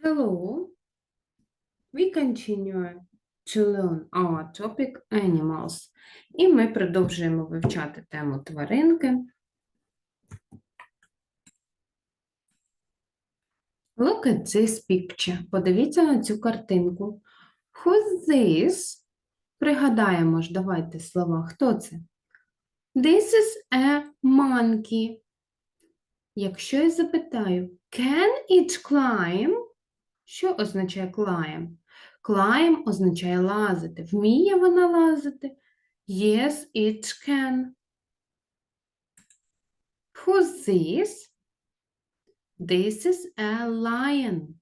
Hello. We continue to learn our topic animals. І ми продовжуємо вивчати тему тваринки. Look at this picture. Подивіться на цю картинку. Who's this? Пригадаємо ж, давайте слова. Хто це? This is a monkey. Якщо я запитаю, can it climb? Що означає climb? Climb означає лазити. Вміє вона лазити? Yes, it can. Who's this? This is a lion.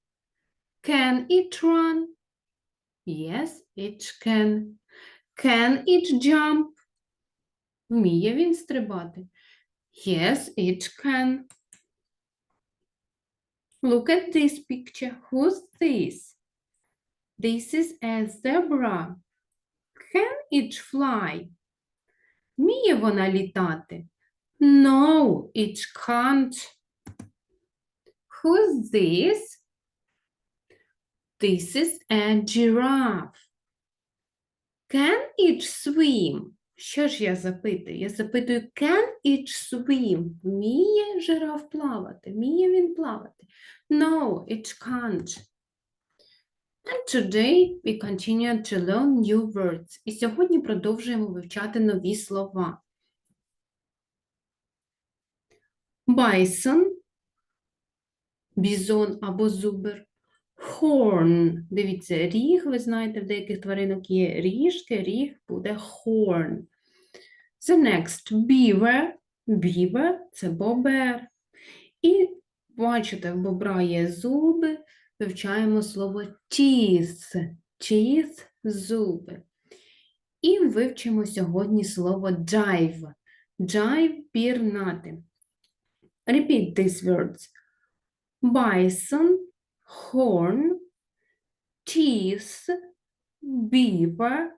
Can it run? Yes, it can. Can it jump? Вміє він стрибати? Yes, it can. Look at this picture. Who's this? This is a zebra. Can it fly? Вміє вона літати? No, it can't. Who's this? This is a giraffe. Can it swim? Що ж я запитую? Я запитую, can it swim? Вміє жираф плавати? Вміє він плавати? No, it can't. And today we continue to learn new words. І сьогодні продовжуємо вивчати нові слова. Bison, бізон або зубр. Horn. Дивіться, ріг, ви знаєте, в деяких тваринок є ріжки, ріг буде horn. The next beaver. Beaver – це бобер. І бачите, в бобра є зуби, вивчаємо слово teeth. Teeth – зуби. І вивчимо сьогодні слово jive. Jive – пірнати. Repeat these words. Bison, horn, teeth, beaver,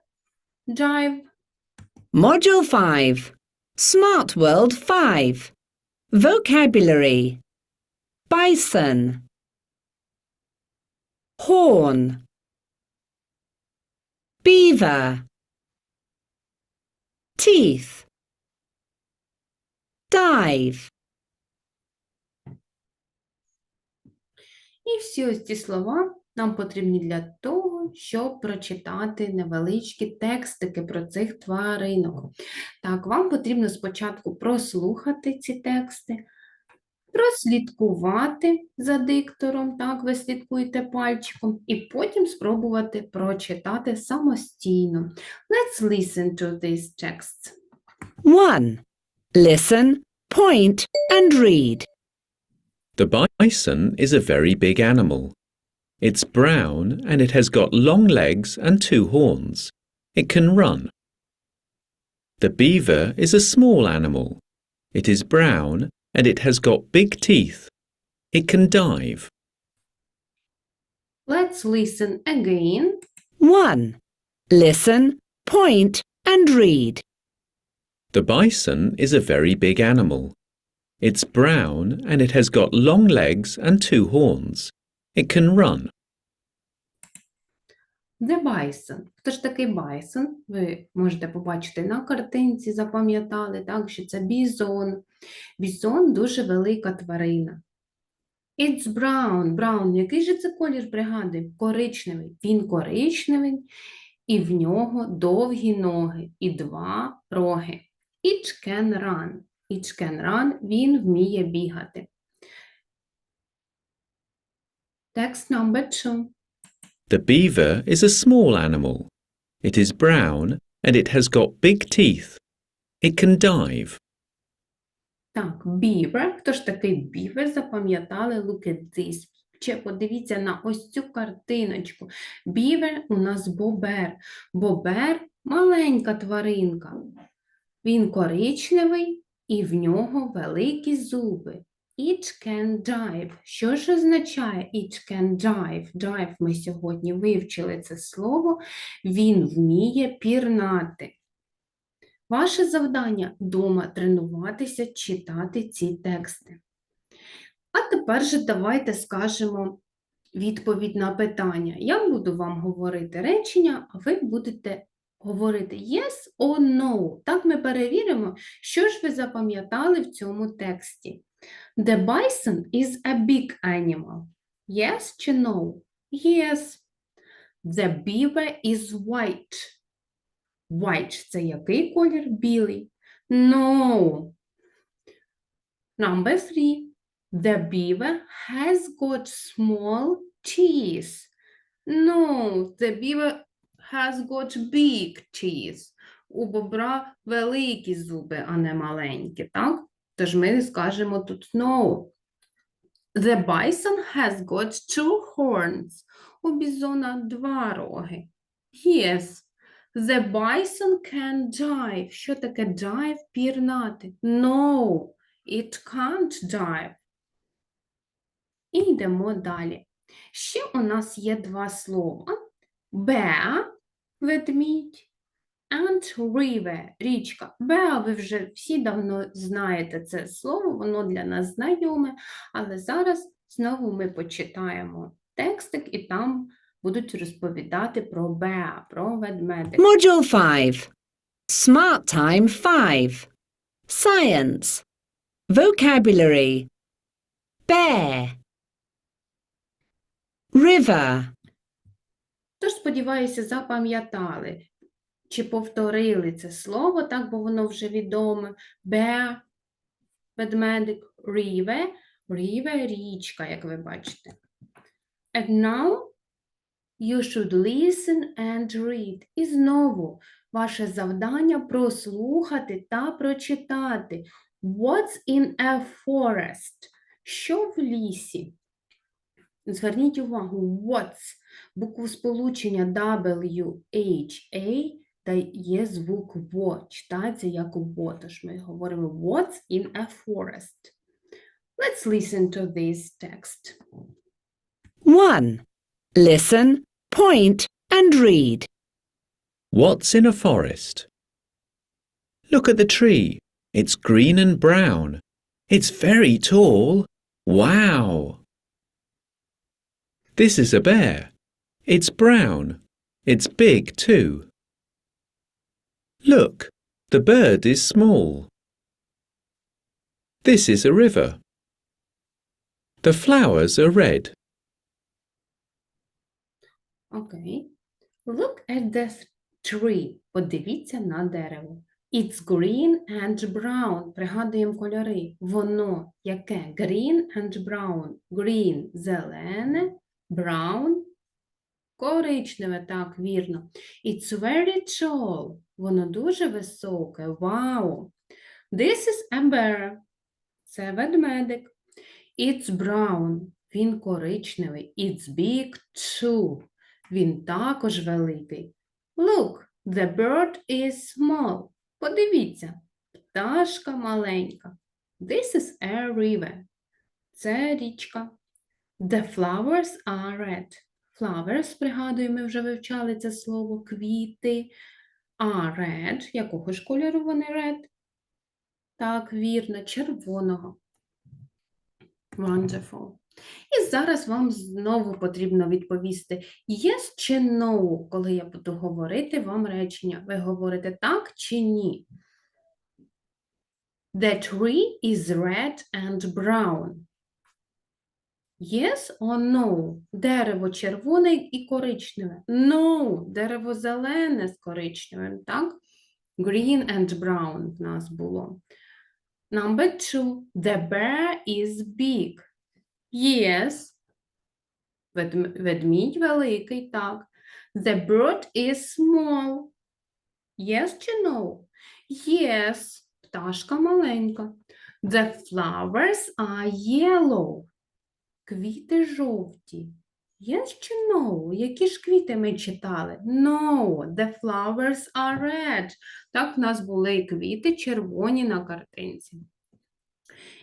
dive. Module 5 Smart World 5 Vocabulary Bison. Horn Beaver. Teeth Dive І всі ось ці слова нам потрібні для того, щоб прочитати невеличкі текстики про цих тваринок. Так, вам потрібно спочатку прослухати ці тексти, прослідкувати за диктором, так, ви слідкуєте пальчиком, і потім спробувати прочитати самостійно. Let's listen to these texts. 1. Listen, point and read. The bison is a very big animal. It's brown and it has got long legs and two horns. It can run. The beaver is a small animal. It is brown and it has got big teeth. It can dive. Let's listen again. 1. Listen, point and read. The bison is a very big animal. It's brown and it has got long legs and two horns. It can run. The bison. Хто ж такий bison? Ви можете побачити на картинці, запам'ятали, так, що це бізон. Бізон дуже велика тварина. It's brown. Brown. Який же це колір пригадує? Коричневий. Він коричневий, і в нього довгі ноги і два роги. It can run. Can run. Він вміє бігати. Text number two. The beaver is a small animal. It is brown and it has got big teeth. It can dive. Так, beaver. Хто ж такий beaver? Запам'ятали? Look at this. Ще подивіться на ось цю картиночку. Beaver у нас бобер. Бобер – маленька тваринка. Він коричневий і в нього великі зуби. It can dive. Що ж означає it can dive? Dive ми сьогодні вивчили це слово. Він вміє пірнати. Ваше завдання вдома тренуватися читати ці тексти. А тепер же давайте скажемо відповідь на питання. Я буду вам говорити речення, а ви будете говорити yes or no. Так ми перевіримо, що ж ви запам'ятали в цьому тексті. The bison is a big animal. Yes чи no? Yes. The beaver is white. White – це який колір? Білий. No. Number three. The beaver has got small teeth. No, the beaver has got big teeth. У бобра великі зуби, а не маленькі, так? Тож ми скажемо тут no. The bison has got two horns. У бізона два роги. Yes. The bison can dive. Що таке dive? Пірнати. No, it can't dive. І йдемо далі. Ще у нас є два слова. Bear – ведмідь, and river – річка. Bear ви вже всі давно знаєте це слово, воно для нас знайоме, але зараз знову ми почитаємо текстик і там будуть розповідати про bear, про ведмедик. Module 5. Smart Time 5. Science. Vocabulary. Bear. River. Тож, сподіваюся, запам'ятали чи повторили це слово, так, бо воно вже відоме. Bear, ведмедик, river, river – річка, як ви бачите. And now you should listen and read. І знову ваше завдання прослухати та прочитати. What's in a forest? Що в лісі? Зверніть увагу, what's букву сполучення W, H, A дає звук во, читається як во, тож ми говоримо what's in a forest. Let's listen to this text. 1. Listen, point, and read. What's in a forest? Look at the tree. It's green and brown. It's very tall. Wow! This is a bear. It's brown. It's big too. Look, the bird is small. This is a river. The flowers are red. Окей. Look at the tree. Подивіться на дерево. It's green and brown. Пригадуємо кольори. Воно яке? Green and brown. Green – зелене, brown – коричневе, так, вірно. It's very tall. Воно дуже високе. Вау! This is a bear. Це ведмедик. It's brown. Він коричневий. It's big too. Він також великий. Look, the bird is small. Подивіться, пташка маленька. This is a river. Це річка. The flowers are red. Flowers, пригадую, ми вже вивчали це слово, квіти. А red, якого ж кольору вони red? Так, вірно, червоного. Wonderful. І зараз вам знову потрібно відповісти yes чи no, коли я буду говорити вам речення. Ви говорите так чи ні? The tree is red and brown. Yes or no? Дерево червоне і коричневе. No, дерево зелене з коричневим, так? Green and brown в нас було. Number two. The bear is big. Yes. Ведм- Ведмідь великий, так. The bird is small. Yes чи no? Yes. Пташка маленька. The flowers are yellow. Квіти жовті. Yes чи no? Які ж квіти ми читали? No. The flowers are red. Так, в нас були квіти червоні на картинці.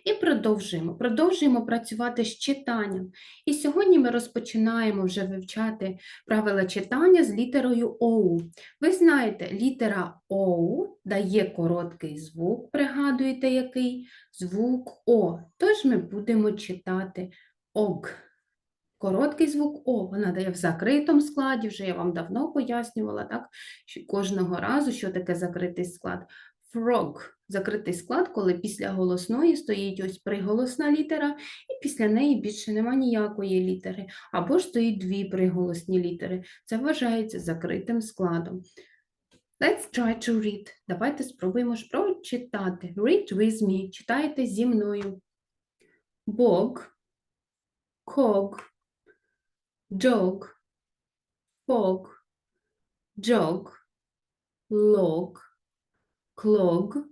І продовжуємо. Продовжуємо працювати з читанням. І сьогодні ми розпочинаємо вже вивчати правила читання з літерою О. Ви знаєте, літера О дає короткий звук, пригадуєте який? Звук О. Тож ми будемо читати ог. Короткий звук О вона дає в закритому складі, вже я вам давно пояснювала, так? що Кожного разу, що таке закритий склад. Frog – закритий склад, коли після голосної стоїть ось приголосна літера, і після неї більше нема ніякої літери, або ж стоїть дві приголосні літери. Це вважається закритим складом. Let's try to read. Давайте спробуємо ж прочитати. Read with me. Читайте зі мною. Bog, cog, jog, fog, jog, log, clog,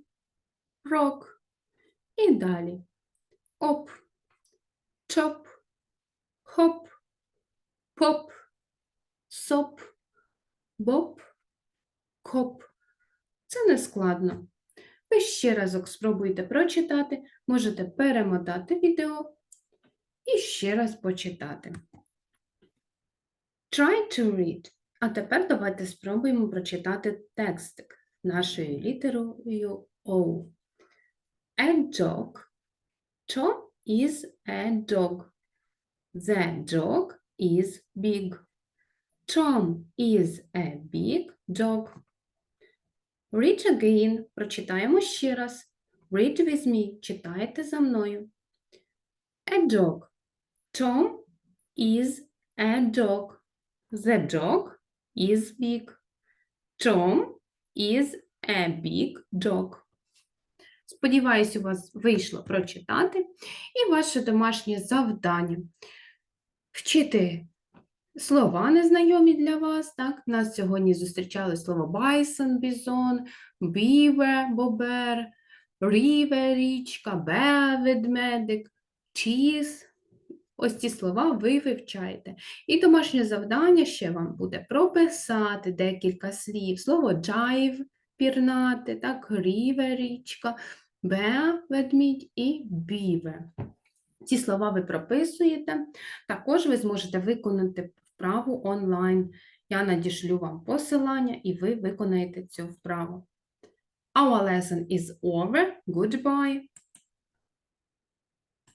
rock. І далі. Оп, чоп, хоп, поп, соп, боп, коп. Це не складно. Ви ще разок спробуйте прочитати, можете перемотати відео і ще раз почитати. Try to read. А тепер давайте спробуємо прочитати текстик нашою літерою O. A dog. Tom is a dog. The dog is big. Tom is a big dog. Read again. Прочитаємо ще раз. Read with me. Читайте за мною. A dog. Tom is a dog. The dog is big. Tom is a big dog. Сподіваюсь, у вас вийшло прочитати. І ваше домашнє завдання вчити слова незнайомі для вас. Так? У нас сьогодні зустрічали слово bison, бізон, beaver, бобер, river, річка, bear, ведмедик, cheese. Ось ці слова ви вивчаєте. І домашнє завдання ще вам буде прописати декілька слів. Слово jive – пірнати, так, river – річка, bear – ведмідь і beaver. Ці слова ви прописуєте. Також ви зможете виконати вправу онлайн. Я надішлю вам посилання, і ви виконаєте цю вправу. Our lesson is over. Goodbye.